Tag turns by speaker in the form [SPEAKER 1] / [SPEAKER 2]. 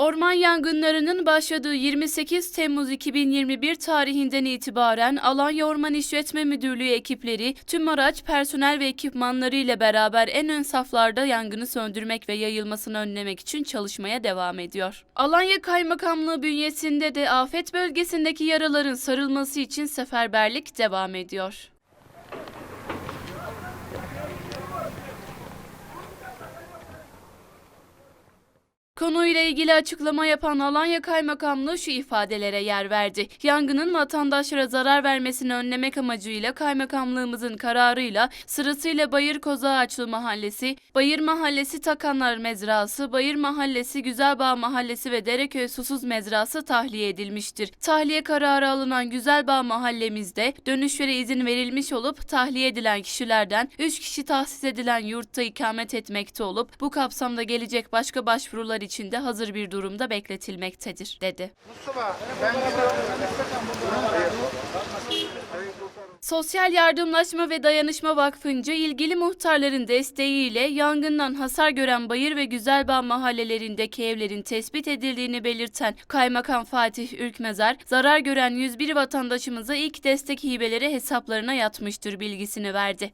[SPEAKER 1] Orman yangınlarının başladığı 28 Temmuz 2021 tarihinden itibaren Alanya Orman İşletme Müdürlüğü ekipleri tüm araç, personel ve ekipmanları ile beraber en ön saflarda yangını söndürmek ve yayılmasını önlemek için çalışmaya devam ediyor. Alanya Kaymakamlığı bünyesinde de afet bölgesindeki yaraların sarılması için seferberlik devam ediyor. Konuyla ilgili açıklama yapan Alanya Kaymakamlığı şu ifadelere yer verdi. Yangının vatandaşlara zarar vermesini önlemek amacıyla kaymakamlığımızın kararıyla sırasıyla Bayır Kozağaçlı Mahallesi, Bayır Mahallesi Takanlar Mezrası, Bayır Mahallesi Güzelbağ Mahallesi ve Dereköy Susuz Mezrası tahliye edilmiştir. Tahliye kararı alınan Güzelbağ mahallemizde dönüşlere izin verilmiş olup tahliye edilen kişilerden 3 kişi tahsis edilen yurtta ikamet etmekte olup bu kapsamda gelecek başka başvurular için de hazır bir durumda bekletilmektedir, dedi.
[SPEAKER 2] Mustafa ben
[SPEAKER 1] Sosyal Yardımlaşma ve Dayanışma Vakfı'nca ilgili muhtarların desteğiyle yangından hasar gören Bayır ve Güzelbağ mahallelerindeki evlerin tespit edildiğini belirten Kaymakam Fatih Ürkmezar, zarar gören 101 vatandaşımıza ilk destek hibeleri hesaplarına yatmıştır bilgisini verdi.